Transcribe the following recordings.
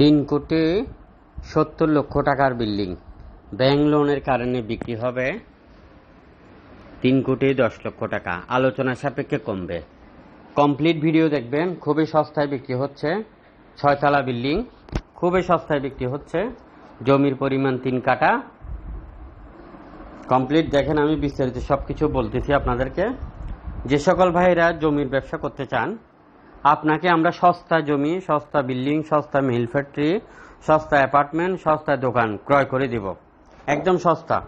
তিন কোটি সত্তর লক্ষ টাকার বিল্ডিং। ব্যাংক লোনের কারণে বিক্রি হবে তিন কোটি দশ লক্ষ টাকা। আলোচনা সাপেক্ষে কমবে। কমপ্লিট ভিডিও দেখবেন, খুবই সস্তায় বিক্রি হচ্ছে। ছয়তলা বিল্ডিং, খুবই সস্তায় বিক্রি হচ্ছে। জমির পরিমাণ তিন কাটা কমপ্লিট দেখেন, আমি বিস্তারিত সব কিছু বলতেছি আপনাদেরকে। যে সকল ভাইরা জমির ব্যবসা করতে চান আপনাকে আমরা সস্তা জমি, সস্তা বিল্ডিং, সস্তা মিল ফ্যাক্টরি, সস্তা অ্যাপার্টমেন্ট, সস্তা দোকান ক্রয় করে দিব। একদম সস্তা।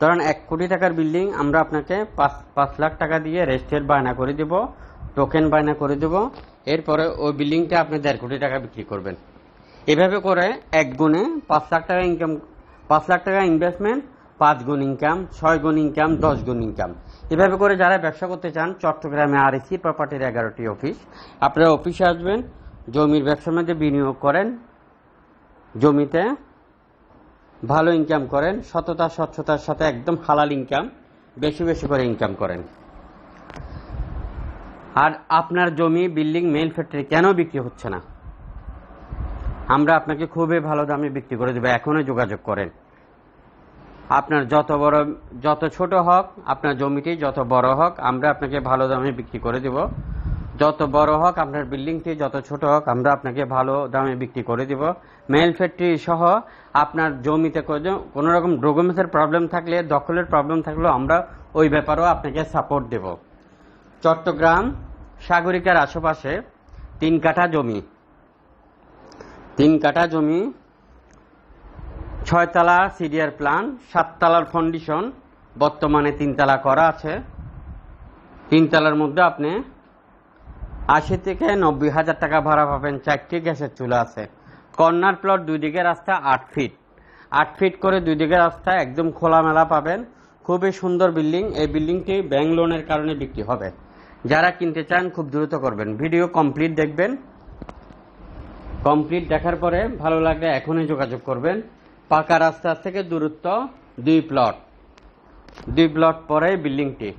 ধরেন এক কোটি টাকার বিল্ডিং, আমরা আপনাকে পাঁচ পাঁচ লাখ টাকা দিয়ে রেজিস্ট্রেট বায়না করে দেব, টোকেন বায়না করে দেব। এরপরে ওই বিল্ডিংটা আপনি দেড় কোটি টাকা বিক্রি করবেন। এভাবে করে এক গুণে পাঁচ লাখ টাকা ইনকাম পাঁচ লাখ টাকা ইনভেস্টমেন্ট পাঁচ গুণ ইনকাম ছয় গুণ ইনকাম দশ গুণ ইনকাম এভাবে করে যারা ব্যবসা করতে চান, চট্টগ্রামে আর এসি প্রপার্টির এগারোটি অফিস আপনারা অফিসে আসবেন, জমির ব্যবসার মধ্যে বিনিয়োগ করেন, জমিতে ভালো ইনকাম করেন, সততা, স্বচ্ছতার সাথে একদম হালাল ইনকাম বেশি বেশি করে ইনকাম করেন। আর আপনার জমি বিল্ডিং মেল ফ্যাক্টরি কেন বিক্রি হচ্ছে না? আমরা আপনাকে খুবই ভালো দামে বিক্রি করে দেবো, এখনই যোগাযোগ করেন। আপনার যত বড়, যত ছোট হোক, আপনার জমিটি যত বড় হোক, আমরা আপনাকে ভালো দামে বিক্রি করে দেব। যত বড় হোক, আপনার বিল্ডিংটি যত ছোট হোক, আমরা আপনাকে ভালো দামে বিক্রি করে দিব। মেল ফ্যাক্টরি সহ আপনার জমিতে কোনো- রকম ডকুমেন্টসের প্রবলেম থাকলে, দখলের প্রবলেম থাকলেও আমরা ওই ব্যাপারেও আপনাকে সাপোর্ট দেব। চট্টগ্রাম সাগরিকার আশেপাশে তিন কাঠা জমি। তিন কাঠা জমি ছয়তলা সিডিআর প্ল্যান সাততলার ফাউন্ডেশন বর্তমানে তিনতলা করা আছে। তিনতলার মধ্যে আপনি আশি থেকে নব্বই হাজার টাকা ভাড়া পাবেন, চারটি গ্যাসের চুলা আছে। কর্নার প্লট দুই দিকে রাস্তা, আট ফিট। আট ফিট করে দুই দিকে রাস্তা, একদম খোলামেলা পাবেন। খুবই সুন্দর বিল্ডিং, এই বিল্ডিংটি ব্যাংক লোনের কারণে বিক্রি হবে। যারা কিনতে চান, খুব দ্রুত করবেন। ভিডিও কমপ্লিট দেখবেন। কমপ্লিট দেখার পরে ভালো লাগলে এখনই যোগাযোগ করবেন। পাকা রাস্তা থেকে দূরত্ব দুই প্লট দুই প্লট পরে বিল্ডিংটি।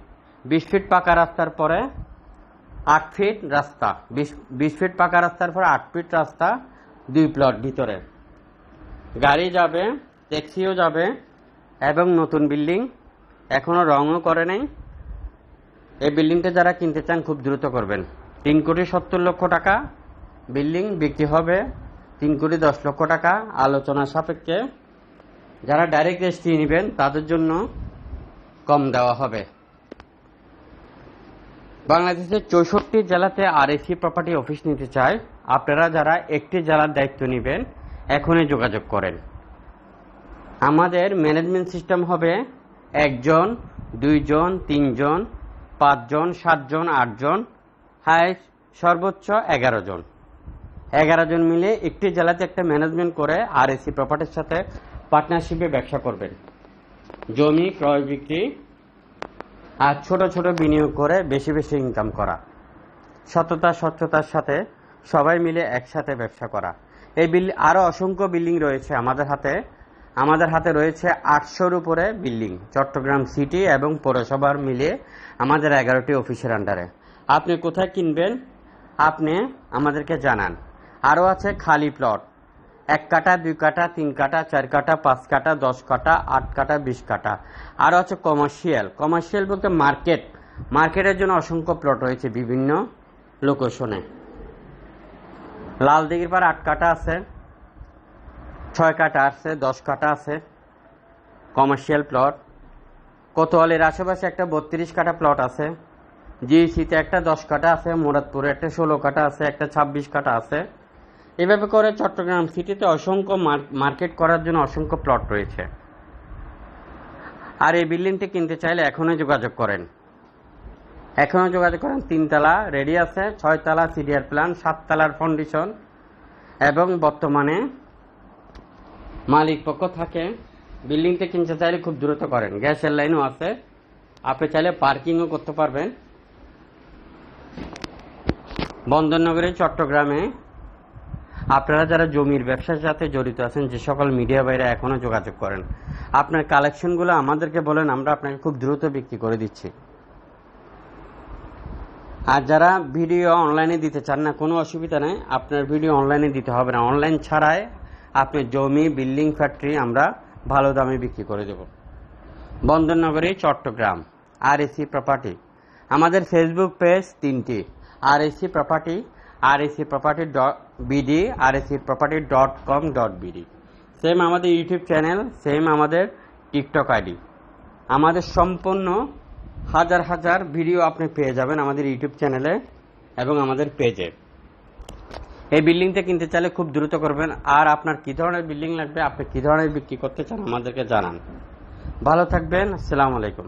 বিশ ফিট পাকা রাস্তার পরে আট ফিট রাস্তা। বিশ ফিট পাকা রাস্তার পরে আট ফিট রাস্তা দুই প্লট ভিতরে। গাড়ি যাবে ট্যাক্সিও যাবে এবং নতুন বিল্ডিং এখনও রঙও করে নেই। এই বিল্ডিংটা যারা কিনতে চান খুব দ্রুত করবেন। তিন কোটি সত্তর লক্ষ টাকা বিল্ডিং বিক্রি হবে তিন কোটি দশ লক্ষ টাকা আলোচনা সাপেক্ষে যারা ডাইরেক্ট রেজিস্ট্রি নেবেন, তাদের জন্য কম দেওয়া হবে। বাংলাদেশের চৌষট্টি জেলাতে আরএসি প্রপার্টি অফিস নিতে চায়, আপনারা যারা একটি জেলার দায়িত্ব নেবেন, এখনই যোগাযোগ করেন। আমাদের ম্যানেজমেন্ট সিস্টেম হবে একজন, দুইজন, তিনজন, পাঁচজন, সাতজন, আটজন হাইস্ট সর্বোচ্চ এগারো জন। এগারো জন মিলে একটি জেলাতে একটা ম্যানেজমেন্ট করে আর এসি প্রপার্টির সাথে পার্টনারশিপে ব্যবসা করবেন। জমি, ক্রয়, বিক্রি আর ছোট ছোট বিনিয়োগ করে বেশি বেশি ইনকাম করা। সততা, স্বচ্ছতার সাথে সবাই মিলে একসাথে ব্যবসা করা। এই বিল আরও অসংখ্য বিল্ডিং রয়েছে আমাদের হাতে। আমাদের হাতে রয়েছে আটশোর উপরে বিল্ডিং, চট্টগ্রাম সিটি এবং পৌরসভার মিলে আমাদের এগারোটি অফিসের আন্ডারে আপনি কোথায় কিনবেন? আপনি আমাদেরকে জানান। আরও আছে খালি প্লট। এক কাটা, দুই কাটা, তিন কাটা, চার কাটা, পাঁচ কাটা, দশ কাটা, আট কাটা, বিশ কাটা। আরও আছে কমার্শিয়াল কমার্শিয়াল বলতে মার্কেট মার্কেটের জন্য অসংখ্য প্লট রয়েছে বিভিন্ন লোকেশনে লাল দিঘির পার আট কাটা আছে, ছয় কাটা আছে, দশ কাটা আছে। কমার্শিয়াল প্লট কোতোয়ালির আশেপাশে একটা বত্রিশ কাটা প্লট আছে। জিইসিতে একটা দশ কাটা আছে, মুরাদপুরে একটা ষোলো কাটা আছে, একটা ছাব্বিশ কাটা আছে। এভাবে করে চট্টগ্রাম সিটিতে অসংখ্য মার- মার্কেট করার জন্য অসংখ্য প্লট রয়েছে। আর এই বিল্ডিংটি কিনতে চাইলে এখনই যোগাযোগ করেন। এখনও যোগাযোগ করেন তিনতলা রেডি আছে ছয়তলা সিডিআর প্ল্যান সাততলার ফাউন্ডেশন এবং বর্তমানে মালিক পক্ষ থাকে। বিল্ডিংটা কিনতে চাইলে খুব দ্রুত করেন। গ্যাসের লাইনও আছে। আপনি চাইলে পার্কিংও করতে পারবেন। বন্দরনগরে চট্টগ্রামে আপনারা যারা জমির ব্যবসার সাথে জড়িত আছেন, যে সকল মিডিয়া বাইরে এখনও যোগাযোগ করেন, আপনার কালেকশনগুলো আমাদেরকে বলেন, আমরা আপনাকে খুব দ্রুত বিক্রি করে দিচ্ছি। আর যারা ভিডিও অনলাইনে দিতে চান না, কোনো অসুবিধা নেই, আপনার ভিডিও অনলাইনে দিতে হবে না। অনলাইন ছাড়াই আপনি জমি, বিল্ডিং, ফ্যাক্টরি আমরা ভালো দামে বিক্রি করে দেব। বন্দরনগরী, চট্টগ্রাম, আর এসি প্রপার্টি। আমাদের ফেসবুক পেজ তিনটি, R AC property R AC property dot BD R AC property dot com dot BD same আমাদের ইউটিউব চ্যানেল সেম আমাদের টিকটক আইডি আমাদের সম্পূর্ণ হাজার হাজার ভিডিও আপনি পেয়ে যাবেন আমাদের ইউটিউব চ্যানেলে এবং আমাদের পেজে এই বিল্ডিংটা কিনতে চাইলে খুব দ্রুত করবেন। আর আপনার কী ধরনের বিল্ডিং লাগবে, আপনি কী ধরনের বিক্রি করতে চান আমাদেরকে জানান। ভালো থাকবেন, আসসালামু আলাইকুম।